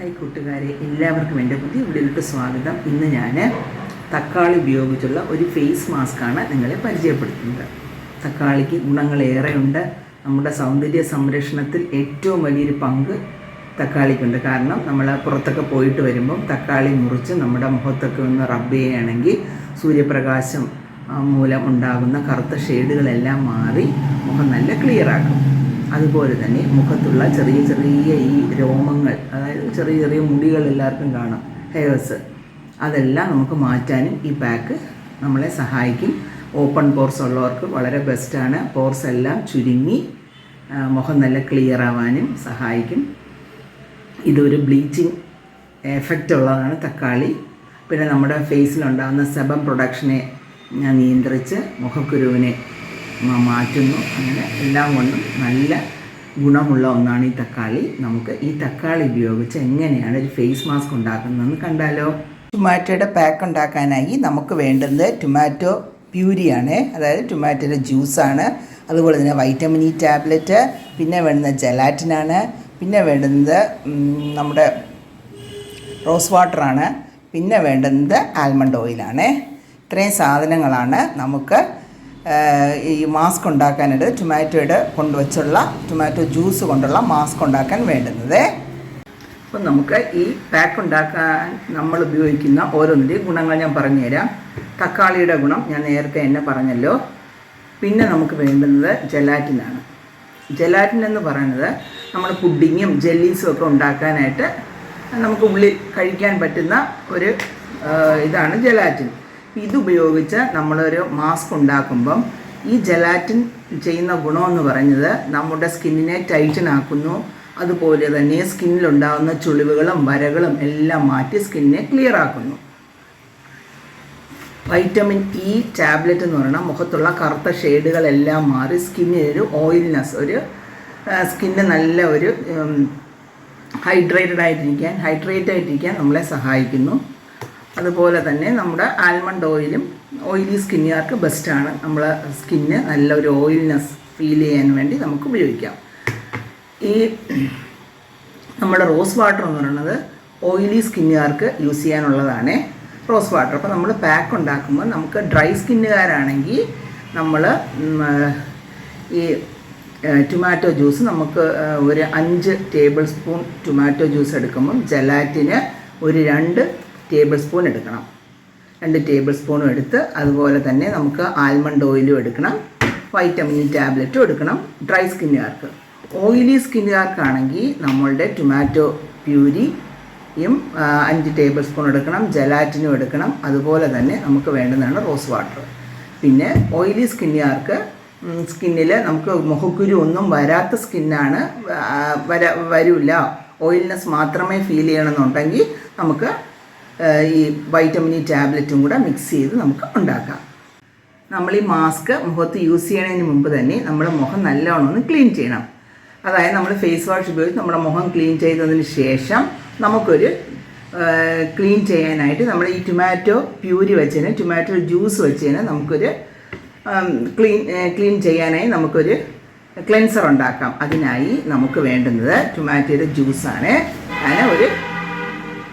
Hi കൂട്ടുകാരെ എല്ലാവർക്കും എന്റെ പുതിയ വീഡിയോയിലേക്ക് സ്വാഗതം. ഇന്ന് ഞാൻ തക്കാളി ഉപയോഗിച്ചുള്ള ഒരു ഫേസ് മാസ്കാണ് നിങ്ങളെ പരിചയപ്പെടുത്തുന്നത്. തക്കാളിക്ക് ഗുണങ്ങളേറെയുണ്ട്. നമ്മുടെ സൗന്ദര്യ സംരക്ഷണത്തിൽ ഏറ്റവും വലിയൊരു പങ്ക് തക്കാളിക്കുണ്ട്. കാരണം നമ്മൾ പുറത്തൊക്കെ പോയിട്ട് വരുമ്പം തക്കാളി മുറിച്ച് നമ്മുടെ മുഖത്തൊക്കെ ഒന്ന് റബ്ബ് ചെയ്യുകയാണെങ്കിൽ സൂര്യപ്രകാശം മൂലം ഉണ്ടാകുന്ന കറുത്ത ഷെയ്ഡുകളെല്ലാം മാറി മുഖം നല്ല ക്ലിയർ ആക്കും. അതുപോലെ തന്നെ മുഖത്തുള്ള ചെറിയ ചെറിയ ഈ രോമങ്ങൾ അതായത് ചെറിയ ചെറിയ മുടികൾ എല്ലാവർക്കും കാണാം ഹെയർസ് അതെല്ലാം നമുക്ക് മാറ്റാനും ഈ പാക്ക് നമ്മളെ സഹായിക്കും. ഓപ്പൺ പോർസ് ഉള്ളവർക്ക് വളരെ ബെസ്റ്റാണ് പോർസ് എല്ലാം ചുരുങ്ങി മുഖം നല്ല ക്ലിയർ ആവാനും സഹായിക്കും. ഇതൊരു ബ്ലീച്ചിങ് എഫക്റ്റ് ഉള്ളതാണ് തക്കാളി. പിന്നെ നമ്മുടെ ഫേസിലുണ്ടാകുന്ന സെബം പ്രൊഡക്ഷനെ നിയന്ത്രിച്ച് മുഖക്കുരുവിനെ മാറ്റുന്നു. അങ്ങനെ എല്ലാം കൊണ്ടും നല്ല ഗുണമുള്ള ഒന്നാണ് ഈ തക്കാളി. നമുക്ക് ഈ തക്കാളി ഉപയോഗിച്ച് എങ്ങനെയാണ് ഒരു ഫേസ് മാസ്ക് ഉണ്ടാക്കുന്നതെന്ന് കണ്ടാലോ. ടൊമാറ്റോയുടെ പാക്ക് ഉണ്ടാക്കാനായി നമുക്ക് വേണ്ടുന്നത് ടൊമാറ്റോ പ്യൂരിയാണ് അതായത് ടൊമാറ്റോയുടെ ജ്യൂസാണ് അതുപോലെ തന്നെ വൈറ്റമിൻ ഇ ടാബ്ലറ്റ് പിന്നെ വേണ്ടുന്നത് ജലാറ്റിനാണ് പിന്നെ വേണ്ടുന്നത് നമ്മുടെ റോസ് വാട്ടറാണ് പിന്നെ വേണ്ടുന്നത് ആൽമണ്ട് ഓയിലാണ് ഇത്രയും സാധനങ്ങളാണ് നമുക്ക് ഈ മാസ്ക് ഉണ്ടാക്കാനായിട്ട് ടൊമാറ്റോയുടെ കൊണ്ടുവച്ചുള്ള ടൊമാറ്റോ ജ്യൂസ് കൊണ്ടുള്ള മാസ്ക് ഉണ്ടാക്കാൻ വേണ്ടുന്നത്. അപ്പം നമുക്ക് ഈ പാക്ക് ഉണ്ടാക്കാൻ നമ്മൾ ഉപയോഗിക്കുന്ന ഓരോന്നിന്റെയും ഗുണങ്ങൾ ഞാൻ പറഞ്ഞുതരാം. തക്കാളിയുടെ ഗുണം ഞാൻ നേരത്തെ എന്നെ പറഞ്ഞല്ലോ. പിന്നെ നമുക്ക് വേണ്ടുന്നത് ജലാറ്റിനാണ് ജലാറ്റിൻ എന്ന് പറയുന്നത് നമ്മൾ പുഡിങ്ങും ജെല്ലീസും ഒക്കെ ഉണ്ടാക്കാനായിട്ട് നമുക്ക് ഉള്ളിൽ കഴിക്കാൻ പറ്റുന്ന ഒരു ഇതാണ് ജലാറ്റിൻ ഇതുപയോഗിച്ച് നമ്മളൊരു മാസ്ക് ഉണ്ടാക്കുമ്പം ഈ ജലാറ്റിൻ ചെയ്യുന്ന ഗുണമെന്ന് പറഞ്ഞത് നമ്മുടെ സ്കിന്നിനെ ടൈറ്റൻ ആക്കുന്നു. അതുപോലെ തന്നെ സ്കിന്നിലുണ്ടാകുന്ന ചുളിവുകളും വരകളും എല്ലാം മാറ്റി സ്കിന്നിനെ ക്ലിയർ ആക്കുന്നു. വൈറ്റമിൻ ഇ ടാബ്ലറ്റ് എന്ന് പറഞ്ഞാൽ മുഖത്തുള്ള കറുത്ത ഷെയ്ഡുകളെല്ലാം മാറി സ്കിന്നിനൊരു ഓയിൽനെസ് ഒരു സ്കിന്ന് നല്ല ഒരു ഹൈഡ്രേറ്റഡ് ആയിട്ടിരിക്കാൻ ഹൈഡ്രേറ്റ് ആയിട്ടിരിക്കാൻ നമ്മളെ സഹായിക്കുന്നു. അതുപോലെ തന്നെ നമ്മുടെ ആൽമണ്ട് ഓയിലും ഓയിലി സ്കിന്നുകാർക്ക് ബെസ്റ്റാണ് നമ്മളെ സ്കിന്ന് നല്ലൊരു ഓയിൽനെസ് ഫീൽ ചെയ്യാൻ വേണ്ടി നമുക്ക് ഉപയോഗിക്കാം. ഈ നമ്മുടെ റോസ് വാട്ടർ എന്ന് പറയുന്നത് ഓയിലി സ്കിന്നുകാർക്ക് യൂസ് ചെയ്യാനുള്ളതാണ് റോസ് വാട്ടർ അപ്പോൾ നമ്മൾ പാക്ക് ഉണ്ടാക്കുമ്പോൾ നമുക്ക് ഡ്രൈ സ്കിന്നുകാരാണെങ്കിൽ നമ്മൾ ഈ ടൊമാറ്റോ ജ്യൂസ് നമുക്ക് ഒരു അഞ്ച് ടേബിൾ സ്പൂൺ ടൊമാറ്റോ ജ്യൂസ് എടുക്കുമ്പം ജലാറ്റിന് ഒരു രണ്ട് ടേബിൾ സ്പൂൺ എടുക്കണം. രണ്ട് ടേബിൾ സ്പൂണും എടുത്ത് അതുപോലെ തന്നെ നമുക്ക് ആൽമണ്ട് ഓയിലും എടുക്കണം. വൈറ്റമിൻ ടാബ്ലറ്റും എടുക്കണം. ഡ്രൈ സ്കിന്നുകാർക്ക് ഓയിലി സ്കിന്നുകാർക്കാണെങ്കിൽ നമ്മളുടെ ടൊമാറ്റോ പ്യൂരിയും അഞ്ച് ടേബിൾ സ്പൂൺ എടുക്കണം. ജലാറ്റിനും എടുക്കണം. അതുപോലെ തന്നെ നമുക്ക് വേണ്ടുന്നതാണ് റോസ് വാട്ടർ പിന്നെ ഓയിലി സ്കിന്നുകാർക്ക് സ്കിന്നിൽ നമുക്ക് മുഖക്കുരു ഒന്നും വരാത്ത സ്കിന്നാണ് വര വരില്ല. ഓയിൽനെസ് മാത്രമേ ഫീൽ ചെയ്യണമെന്നുണ്ടെങ്കിൽ നമുക്ക് ഈ വൈറ്റമിൻ ടാബ്ലറ്റും കൂടെ മിക്സ് ചെയ്ത് നമുക്ക് ഉണ്ടാക്കാം. നമ്മൾ ഈ മാസ്ക് മുഖത്ത് യൂസ് ചെയ്യണതിന് മുമ്പ് തന്നെ നമ്മുടെ മുഖം നല്ലോണം ഒന്ന് ക്ലീൻ ചെയ്യണം. അതായത് നമ്മൾ ഫേസ് വാഷ് ഉപയോഗിച്ച് നമ്മുടെ മുഖം ക്ലീൻ ചെയ്തതിന് ശേഷം നമുക്കൊരു ക്ലീൻ ചെയ്യാനായിട്ട് നമ്മൾ ഈ ടൊമാറ്റോ പ്യൂരി വെച്ചതിന് ടൊമാറ്റോ ജ്യൂസ് വെച്ചതിന് നമുക്കൊരു ക്ലീൻ ക്ലീൻ ചെയ്യാനായി നമുക്കൊരു ക്ലെൻസർ ഉണ്ടാക്കാം. അതിനായി നമുക്ക് വേണ്ടുന്നത് ടൊമാറ്റോയുടെ ജ്യൂസാണ് ഞാൻ ഒരു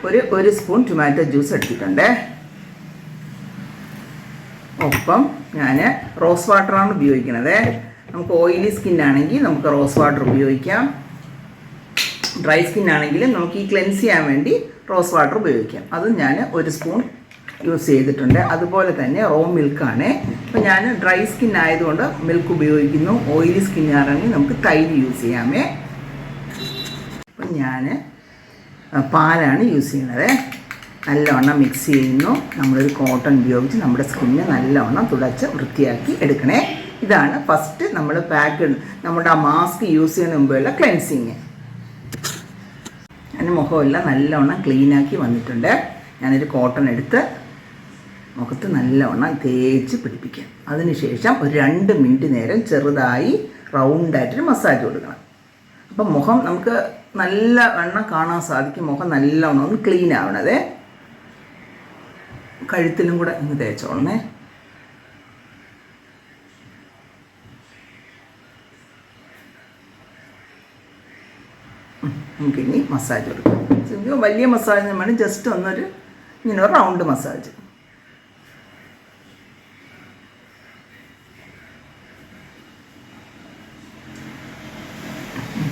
ഒരു ഒരു സ്പൂൺ ടൊമാറ്റോ ജ്യൂസ് എടുത്തിട്ടുണ്ട്. ഒപ്പം ഞാൻ റോസ് വാട്ടറാണ് ഉപയോഗിക്കുന്നത് നമുക്ക് ഓയിലി സ്കിൻ ആണെങ്കിൽ നമുക്ക് റോസ് വാട്ടർ ഉപയോഗിക്കാം. ഡ്രൈ സ്കിൻ ആണെങ്കിലും നമുക്ക് ഈ ക്ലെൻസ് ചെയ്യാൻ വേണ്ടി റോസ് വാട്ടർ ഉപയോഗിക്കാം. അത് ഞാൻ ഒരു സ്പൂൺ യൂസ് ചെയ്തിട്ടുണ്ട്. അതുപോലെ തന്നെ റോ മിൽക്കാണ് അപ്പോൾ ഞാൻ ഡ്രൈ സ്കിൻ ആയതുകൊണ്ട് മിൽക്ക് ഉപയോഗിക്കുന്നു. ഓയിലി ആണെങ്കിൽ നമുക്ക് തൈര് യൂസ് ചെയ്യാമേ. അപ്പം ഞാൻ പാലാണ് യൂസ് ചെയ്യുന്നത് നല്ലവണ്ണം മിക്സ് ചെയ്യുന്നു. നമ്മളൊരു കോട്ടൺ ഉപയോഗിച്ച് നമ്മുടെ സ്കിന്ന് നല്ലവണ്ണം തുടച്ച് വൃത്തിയാക്കി എടുക്കണേ. ഇതാണ് ഫസ്റ്റ് നമ്മൾ പാക്ക് നമ്മുടെ ആ മാസ്ക് യൂസ് ചെയ്യുന്ന മുമ്പുള്ള ക്ലെൻസിങ് അതിന് മുഖമെല്ലാം നല്ലവണ്ണം ക്ലീനാക്കി വന്നിട്ടുണ്ട്. ഞാനൊരു കോട്ടൺ എടുത്ത് മുഖത്ത് നല്ലവണ്ണം തേച്ച് പിടിപ്പിക്കാം. അതിനുശേഷം ഒരു രണ്ട് മിനിറ്റ് നേരം ചെറുതായി റൗണ്ടായിട്ടൊരു മസാജ് കൊടുക്കണം. അപ്പം മുഖം നമുക്ക് നല്ല വണ്ണം കാണാൻ സാധിക്കും. മുഖം നല്ലവണ്ണം ഒന്ന് ക്ലീൻ ആവണതേ. കഴുത്തിലും കൂടെ ഒന്ന് തേച്ചോളണേ. നമുക്കിനി മസാജ് കൊടുക്കാം വലിയ മസാജ് വേണം ജസ്റ്റ് ഒന്നൊരു ഇങ്ങനെ റൗണ്ട് മസാജ്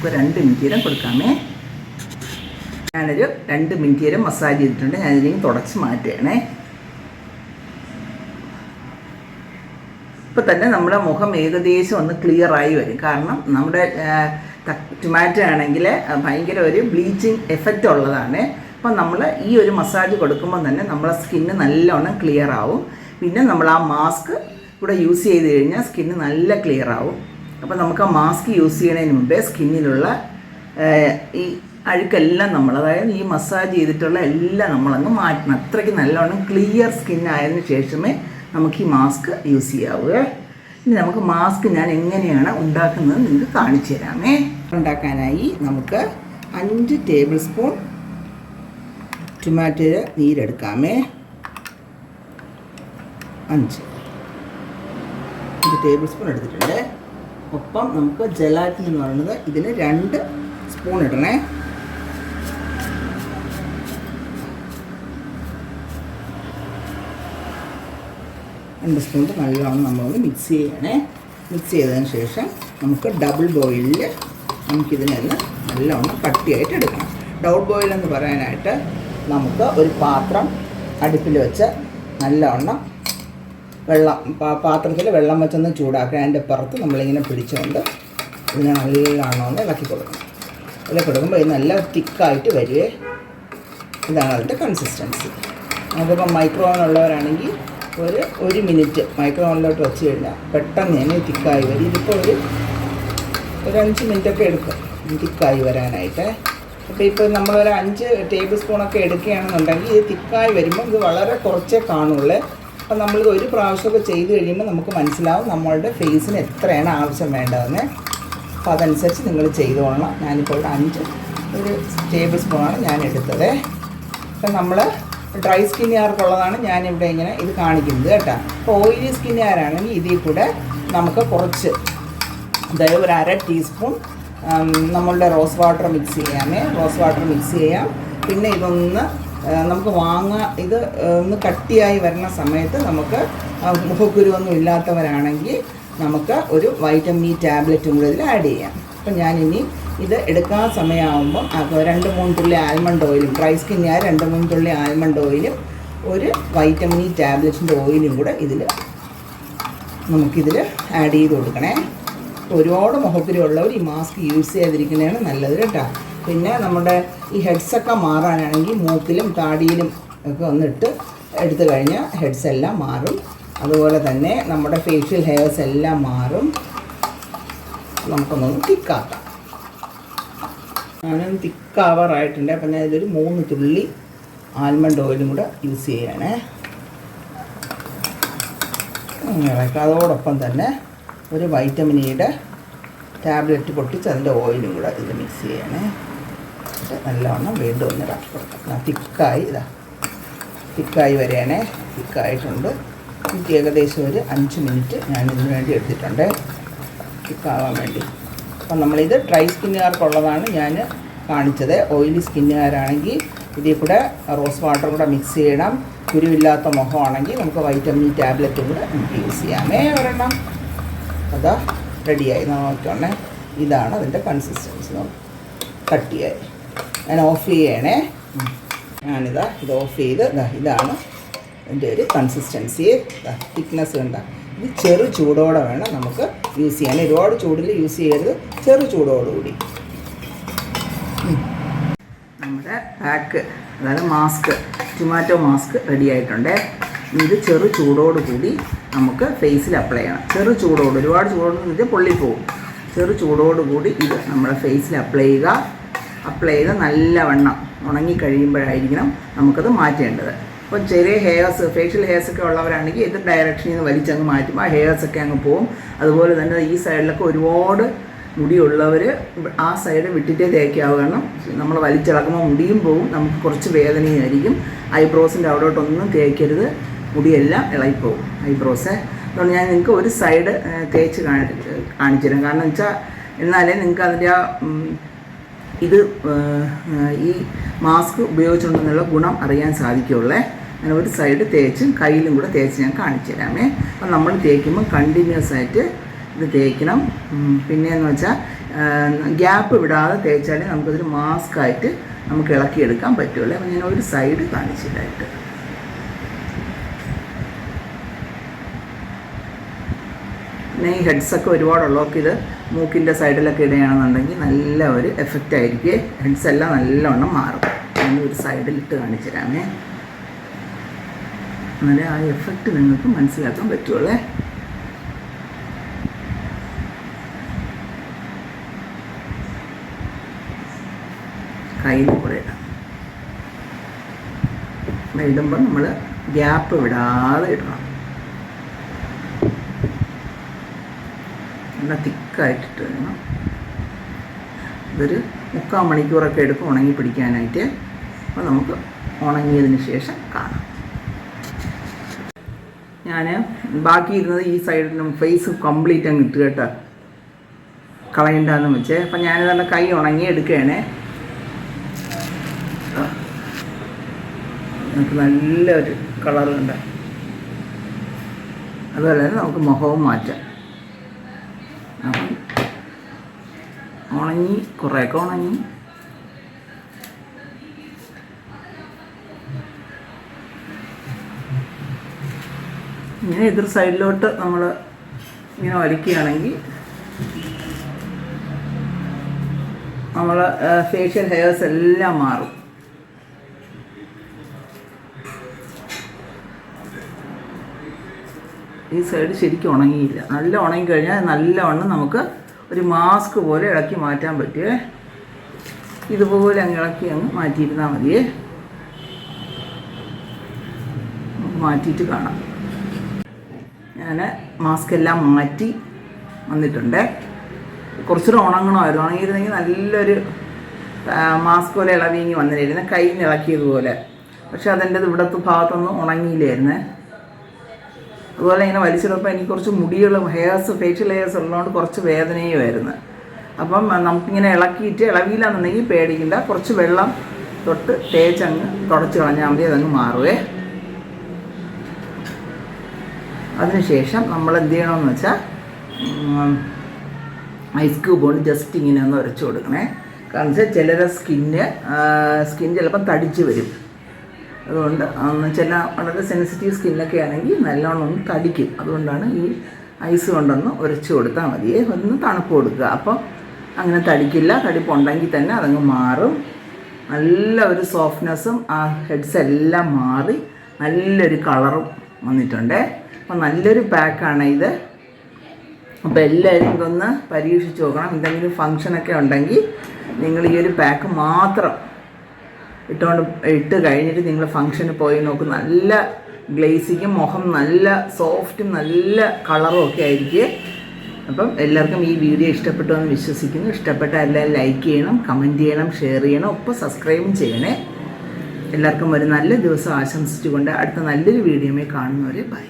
നമുക്ക് രണ്ട് മിനിറ്റ് കൊടുക്കാമേ. ഞാനൊരു രണ്ട് മിനിറ്റ് നേരം മസാജ് ചെയ്തിട്ടുണ്ട്. ഞാനിതിലേക്ക് തുടച്ച് മാറ്റുകയാണേ. ഇപ്പം തന്നെ നമ്മുടെ മുഖം ഏകദേശം ഒന്ന് ക്ലിയർ ആയി വരും. കാരണം നമ്മുടെ ടൊമാറ്റോ ആണെങ്കിൽ ഭയങ്കര ഒരു ബ്ലീച്ചിങ് എഫക്റ്റ് ഉള്ളതാണ്. അപ്പം നമ്മൾ ഈ ഒരു മസാജ് കൊടുക്കുമ്പോൾ തന്നെ നമ്മളെ സ്കിന്ന് നല്ലോണം ക്ലിയർ ആവും. പിന്നെ നമ്മൾ ആ മാസ്ക് ഇവിടെ യൂസ് ചെയ്ത് കഴിഞ്ഞാൽ സ്കിന്ന് നല്ല ക്ലിയർ ആവും. അപ്പം നമുക്ക് ആ മാസ്ക് യൂസ് ചെയ്യുന്നതിന് മുമ്പേ സ്കിന്നിലുള്ള ഈ അഴുക്കെല്ലാം നമ്മൾ അതായത് ഈ മസാജ് ചെയ്തിട്ടുള്ള എല്ലാം നമ്മളങ്ങ് മാറ്റണം. അത്രയ്ക്ക് നല്ലോണം ക്ലിയർ സ്കിൻ ആയതിനു ശേഷമേ നമുക്ക് ഈ മാസ്ക് യൂസ് ചെയ്യാവൂ ഇനി നമുക്ക് മാസ്ക് ഞാൻ എങ്ങനെയാണ് ഉണ്ടാക്കുന്നത് നിങ്ങൾക്ക് കാണിച്ചു തരാമേ. ഉണ്ടാക്കാനായി നമുക്ക് അഞ്ച് ടേബിൾ സ്പൂൺ ടൊമാറ്റോ നീരെടുക്കാമേ. അഞ്ച്. അഞ്ച് ടേബിൾ സ്പൂൺ എടുത്തിട്ടുണ്ട്. ഒപ്പം നമുക്ക് ജലാറ്റിൻ എന്ന് പറയുന്നത് ഇതിന് രണ്ട് സ്പൂൺ ഇടണേ. രണ്ട് സ്പൂൺ നല്ലോണം നമ്മളൊന്ന് മിക്സ് ചെയ്യണേ. മിക്സ് ചെയ്തതിന് ശേഷം നമുക്ക് ഡബിൾ ബോയിലിൽ നമുക്കിതിനെല്ലാം നല്ലോണം കട്ടിയായിട്ട് എടുക്കണം. ഡബിൾ ബോയിൽ എന്ന് പറയാനായിട്ട് നമുക്ക് ഒരു പാത്രം അടുപ്പിൽ വെച്ച് നല്ലവണ്ണം വെള്ളം പാത്രത്തിൽ വെള്ളം വെച്ചൊന്ന് ചൂടാക്കുക അതിന്റെ പുറത്ത് നമ്മളിങ്ങനെ പിടിച്ചുകൊണ്ട് ഇതിനെ നല്ലോണം ഒന്ന് ഇളക്കി കൊടുക്കണം. ഇളക്കി കൊടുക്കുമ്പോൾ ഇത് നല്ല തിക്കായിട്ട് വരുവേ ഇതാണ് അതിന്റെ കൺസിസ്റ്റൻസി നമുക്കിപ്പോൾ മൈക്രോ ഉള്ളവരാണെങ്കിൽ ഒരു ഒരു മിനിറ്റ് മൈക്രോ ഓവനിലോട്ട് വെച്ച് കഴിഞ്ഞാൽ പെട്ടെന്ന് തന്നെ തിക്കായി വരും. ഇതിപ്പോൾ ഒരു ഒരു അഞ്ച് മിനിറ്റൊക്കെ എടുക്കും. തിക്കായി വരാനായിട്ട്. അപ്പോൾ ഇപ്പോൾ നമ്മളൊരു അഞ്ച് ടേബിൾ സ്പൂണൊക്കെ എടുക്കുകയാണെന്നുണ്ടെങ്കിൽ ഇത് തിക്കായി വരുമ്പോൾ ഇത് വളരെ കുറച്ചേ കാണുള്ളൂ. അപ്പം നമ്മൾ ഒരു പ്രാവശ്യമൊക്കെ ചെയ്ത് കഴിയുമ്പോൾ നമുക്ക് മനസ്സിലാവും നമ്മളുടെ ഫേസിന് എത്രയാണ് ആവശ്യം വേണ്ടതെന്ന്. അപ്പോൾ അതനുസരിച്ച് നിങ്ങൾ ചെയ്തോളണം. ഞാനിപ്പോൾ ഒരു അഞ്ച് ഒരു ടേബിൾ സ്പൂണാണ് ഞാൻ എടുത്തത്. അപ്പം നമ്മൾ ഡ്രൈ സ്കിന്നുകാർക്കുള്ളതാണ് ഞാനിവിടെ ഇങ്ങനെ ഇത് കാണിക്കുന്നത് കേട്ടോ. അപ്പോൾ ഓയിലി സ്കിന്നുകാരാണെങ്കിൽ ഇതിൽ കൂടെ നമുക്ക് കുറച്ച് അതായത് ഒരു അര ടീസ്പൂൺ നമ്മളുടെ റോസ് വാട്ടർ മിക്സ് ചെയ്യാമേ. റോസ് വാട്ടർ മിക്സ് ചെയ്യാം. പിന്നെ ഇതൊന്ന് നമുക്ക് വാങ്ങാ ഇത് ഒന്ന് കട്ടിയായി വരുന്ന സമയത്ത് നമുക്ക് മുഖക്കുരുവൊന്നും ഇല്ലാത്തവരാണെങ്കിൽ നമുക്ക് ഒരു വൈറ്റമിൻ ടാബ്ലറ്റും കൂടെ ഇതിൽ ആഡ് ചെയ്യാം. അപ്പം ഞാനിനി ഇത് എടുക്കാൻ സമയമാകുമ്പോൾ അപ്പോൾ രണ്ട് മൂന്ന് തുള്ളി ആൽമണ്ട് ഓയിലും ഡ്രൈ സ്കിന്നുകാർ രണ്ട് മൂന്ന് തുള്ളി ആൽമണ്ട് ഓയിലും ഒരു വൈറ്റമിൻ ഇ ടാബ്ലറ്റിന്റെ ഓയിലും കൂടെ ഇതിൽ നമുക്കിതിൽ ആഡ് ചെയ്ത് കൊടുക്കണേ. ഒരുപാട് മുഖക്കുരു ഉള്ളവർ ഈ മാസ്ക് യൂസ് ചെയ്തിരിക്കുന്നതാണ് നല്ലത് കേട്ടോ. പിന്നെ നമ്മുടെ ഈ ഹെഡ്സൊക്കെ മാറാനാണെങ്കിൽ മൂക്കിലും താടിയിലും ഒക്കെ ഒന്നിട്ട് എടുത്തു കഴിഞ്ഞാൽ ഹെഡ്സ് എല്ലാം മാറും. അതുപോലെ തന്നെ നമ്മുടെ ഫേഷ്യൽ ഹെയർസ് എല്ലാം മാറും. നമുക്കൊന്നൊന്ന് തിക്കാക്കാം. ഞാനൊന്ന് തിക്കാവാറായിട്ടുണ്ട്. അപ്പം ഞാൻ ഇതൊരു മൂന്ന് തുള്ളി ആൽമണ്ട് ഓയിലും കൂടെ യൂസ് ചെയ്യണേ. ഇളക്കാം. അതോടൊപ്പം തന്നെ ഒരു വൈറ്റമിൻ ഇയുടെ ടാബ്ലറ്റ് പൊട്ടിച്ച് അതിന്റെ ഓയിലും കൂടെ ഇത് മിക്സ് ചെയ്യണേ. നല്ലവണ്ണം വീണ്ടും ഒന്ന് ഇളക്കി കൊടുക്കാം. തിക്കായി ഇതാ. തിക്കായി വരേണേ തിക്കായിട്ടുണ്ട്. ഇത് ഏകദേശം ഒരു അഞ്ച് മിനിറ്റ് ഞാൻ ഇതിനു വേണ്ടി എടുത്തിട്ടുണ്ട്. തിക്കാവാൻ വേണ്ടി. അപ്പം നമ്മളിത് ഡ്രൈ സ്കിന്നുകാർക്കുള്ളതാണ് ഞാൻ കാണിച്ചത്. ഓയിലി സ്കിന്നുകാരാണെങ്കിൽ ഇതിൽ കൂടെ റോസ് വാട്ടർ കൂടെ മിക്സ് ചെയ്യണം. കുരുവില്ലാത്ത മുഖമാണെങ്കിൽ നമുക്ക് വൈറ്റമിൻ ടാബ്ലറ്റും കൂടെ നമുക്ക് യൂസ് ചെയ്യാമേ ഒരെണ്ണം. അതാ റെഡിയായി. നോക്കണേ ഇതാണ് അതിന്റെ കൺസിസ്റ്റൻസി കട്ടിയായി. ഞാൻ ഓഫ് ചെയ്യണേ. ഞാനിതാ ഇത് ഓഫ് ചെയ്ത് ഇതാ ഇതാണ് ഇതിന്റെ ഒരു കൺസിസ്റ്റൻസി തിക്നെസ് കണ്ട. ഇത് ചെറു ചൂടോടെ വേണം നമുക്ക് യൂസ് ചെയ്യാൻ. ഒരുപാട് ചൂടിൽ യൂസ് ചെയ്യരുത്. ചെറു ചൂടോടുകൂടി നമ്മുടെ പാക്ക് അതായത് മാസ്ക് ടൊമാറ്റോ മാസ്ക് റെഡി ആയിട്ടുണ്ട്. ഇത് ചെറു ചൂടോടുകൂടി നമുക്ക് ഫേസിൽ അപ്ലൈ ചെയ്യണം. ചെറു ചൂടോട് ഒരുപാട് ചൂടോട് ഇത് പൊള്ളിപ്പോവും. ചെറു ചൂടോടുകൂടി ഇത് നമ്മുടെ ഫേസിൽ അപ്ലൈ ചെയ്യുക. അപ്ലൈ ചെയ്ത് നല്ലവണ്ണം ഉണങ്ങി കഴിയുമ്പോഴായിരിക്കണം നമുക്കത് മാറ്റേണ്ടത്. അപ്പോൾ ചെറിയ ഹെയർസ് ഫേഷ്യൽ ഹെയർസ് ഒക്കെ ഉള്ളവരാണെങ്കിൽ ഇത് ഡയറക്ഷനിൽ നിന്ന് വലിച്ചങ്ങ് മാറ്റും. ആ ഹെയർസ് ഒക്കെ അങ്ങ് പോവും. അതുപോലെ തന്നെ ഈ സൈഡിലൊക്കെ ഒരുപാട് മുടിയുള്ളവർ ആ സൈഡ് വിട്ടിട്ടേ തേക്കാവുക കാരണം നമ്മൾ വലിച്ചിളക്കുമ്പോൾ മുടിയും പോവും. നമുക്ക് കുറച്ച് വേദനയായിരിക്കും. ഐബ്രോസിന്റെ അവിടോട്ടൊന്നും തേക്കരുത്. മുടിയെല്ലാം ഇളകിപ്പോവും. ഐബ്രോസ്. അതുകൊണ്ട് ഞാൻ നിങ്ങൾക്ക് ഒരു സൈഡ് തേച്ച് കാണിച്ചു കാണിച്ചു തരാം. കാരണം വെച്ചാൽ എന്നാലേ നിങ്ങൾക്ക് അതിന്റെ ആ ഇത് ഈ മാസ്ക് ഉപയോഗിച്ചുകൊണ്ടെന്നുള്ള ഗുണം അറിയാൻ സാധിക്കുള്ളേ അങ്ങനെ ഒരു സൈഡ് തേച്ചും കയ്യിലും കൂടെ തേച്ച് ഞാൻ കാണിച്ചു തരാമേ അപ്പം നമ്മൾ തേക്കുമ്പോൾ കണ്ടിന്യൂസ് ആയിട്ട് ഇത് തേക്കണം. പിന്നെയെന്ന് വെച്ചാൽ ഗ്യാപ്പ് വിടാതെ തേച്ചാലേ നമുക്കതൊരു മാസ്ക് ആയിട്ട് നമുക്ക് ഇളക്കിയെടുക്കാൻ പറ്റുള്ളൂ. അപ്പം ഞാൻ ഒരു സൈഡ് കാണിച്ചിട്ടായിട്ട്. ഈ ഹെഡ്സൊക്കെ ഒരുപാടുള്ളവർക്ക് ഇത് മൂക്കിന്റെ സൈഡിലൊക്കെ ഇടുകയാണെന്നുണ്ടെങ്കിൽ നല്ല ഒരു എഫക്റ്റ് ആയിരിക്കും. ഹെഡ്സ് എല്ലാം നല്ലവണ്ണം മാറും. ഞാൻ ഒരു സൈഡിലിട്ട് കാണിച്ചു തരാമേ എന്നാലേ ആ എഫക്റ്റ് നിങ്ങൾക്ക് മനസ്സിലാക്കാൻ പറ്റുള്ളേ. കയ്യിൽ കൂടെ ഇടാം. ഇടുമ്പോൾ നമ്മൾ ഗ്യാപ്പ് വിടാതെ ഇടണം. നല്ല തിക്കായിട്ടിട്ട് വേണം. ഇതൊരു മുക്കാൽ മണിക്കൂറൊക്കെ എടുക്കും ഉണങ്ങി പിടിക്കാനായിട്ട്. അപ്പോൾ നമുക്ക് ഉണങ്ങിയതിന് ശേഷം കാണാം. ഞാൻ ബാക്കി ഇരുന്നത് ഈ സൈഡിനും ഫേസ് കംപ്ലീറ്റ് അങ്ങ് ഇട്ട് കേട്ടോ. കളയണ്ടെന്ന് വെച്ച്. അപ്പം ഞാനിതെല്ലാം കൈ ഉണങ്ങി എടുക്കുകയാണേ. നമുക്ക് നല്ലൊരു കളറുണ്ട് അതുപോലെ തന്നെ നമുക്ക് മുഖവും മാറ്റാം അപ്പം ഉണങ്ങി കുറേയൊക്കെ ഉണങ്ങി. ഇങ്ങനെ എതിർ സൈഡിലോട്ട് നമ്മൾ ഇങ്ങനെ വലിക്കുകയാണെങ്കിൽ നമ്മൾ ഫേഷ്യൽ ഹെയർസ് എല്ലാം മാറും. ഈ സൈഡ് ശരിക്കും ഉണങ്ങിയില്ല. നല്ല ഉണങ്ങി ഉണങ്ങിക്കഴിഞ്ഞാൽ നല്ലവണ്ണം നമുക്ക് ഒരു മാസ്ക് പോലെ ഇളക്കി മാറ്റാൻ പറ്റുമേ ഇതുപോലെ അങ്ങ് ഇളക്കി അങ്ങ് മാറ്റിയിരുന്നാൽ മതിയേ മാറ്റിയിട്ട് കാണാം. ഞാൻ മാസ്ക് എല്ലാം മാറ്റി വന്നിട്ടുണ്ട്. കുറച്ചുകൂടെ ഉണങ്ങണമായിരുന്നു ഉണങ്ങിയിരുന്നെങ്കിൽ നല്ലൊരു മാസ്ക് പോലെ ഇളവിങ്ങി വന്നിരുന്നു. കൈ ഇളക്കിയതുപോലെ. പക്ഷെ അതെന്റെ ഇവിടുത്തെ ഭാഗത്തൊന്നും ഉണങ്ങിയില്ലായിരുന്നേ. അതുപോലെ ഇങ്ങനെ വലിച്ചിടുമ്പോൾ എനിക്ക് കുറച്ച് മുടികളും ഹെയർസ് ഫേഷ്യൽ ഹെയർസ് ഉള്ളതുകൊണ്ട് കുറച്ച് വേദനയുമായിരുന്നു. അപ്പം നമുക്കിങ്ങനെ ഇളക്കിയിട്ട് ഇളവിയില്ലാന്നുണ്ടെങ്കിൽ പേടിക്കണ്ട. കുറച്ച് വെള്ളം തൊട്ട് തേച്ചങ്ങ് തുടച്ച് കളഞ്ഞാൽ മതി അതങ്ങ് മാറുവേ. അതിനുശേഷം നമ്മൾ എന്ത് ചെയ്യണമെന്ന് വെച്ചാൽ ഐസ് ക്യൂബ് കൊണ്ട് ജസ്റ്റ് ഇങ്ങനെ ഒന്ന് ഉരച്ചു കൊടുക്കണേ. കാരണം വെച്ചാൽ ചിലരെ സ്കിന്ന് സ്കിൻ ചിലപ്പം തടിച്ച് വരും. അതുകൊണ്ട് ചില വളരെ സെൻസിറ്റീവ് സ്കിന്നൊക്കെ ആണെങ്കിൽ നല്ലോണം ഒന്ന് തടിക്കും. അതുകൊണ്ടാണ് ഈ ഐസ് കൊണ്ടൊന്ന് ഉരച്ചു കൊടുത്താൽ മതിയേ ഒന്ന് തണുപ്പ് കൊടുക്കുക. അപ്പം അങ്ങനെ തടിക്കില്ല. തടിപ്പുണ്ടെങ്കിൽ തന്നെ അതങ്ങ് മാറും. നല്ല ഒരു സോഫ്റ്റ്നെസ്സും ആ ഹെഡ്സ് എല്ലാം മാറി നല്ലൊരു കളറും വന്നിട്ടുണ്ട്. അപ്പം നല്ലൊരു പാക്കാണ് ഇത്. അപ്പോൾ എല്ലാവരും ഇതൊന്ന് പരീക്ഷിച്ച് നോക്കണം. എന്തെങ്കിലും ഫങ്ഷനൊക്കെ ഉണ്ടെങ്കിൽ നിങ്ങൾ ഈ ഒരു പാക്ക് മാത്രം ഇട്ടുകൊണ്ട് ഇട്ട് കഴിഞ്ഞിട്ട് നിങ്ങൾ ഫംഗ്ഷന് പോയി നോക്കും. നല്ല ഗ്ലേസിക്കും മുഖം നല്ല സോഫ്റ്റും നല്ല കളറും ഒക്കെ ആയിരിക്കും. അപ്പം എല്ലാവർക്കും ഈ വീഡിയോ ഇഷ്ടപ്പെട്ടു എന്ന് വിശ്വസിക്കുന്നു. ഇഷ്ടപ്പെട്ട എല്ലാം ലൈക്ക് ചെയ്യണം കമന്റ് ചെയ്യണം ഷെയർ ചെയ്യണം ഒപ്പം സബ്സ്ക്രൈബും ചെയ്യണേ. എല്ലാവർക്കും ഒരു നല്ല ദിവസം ആശംസിച്ചുകൊണ്ട് അടുത്ത നല്ലൊരു വീഡിയോമേ കാണുന്നവരെ ബൈ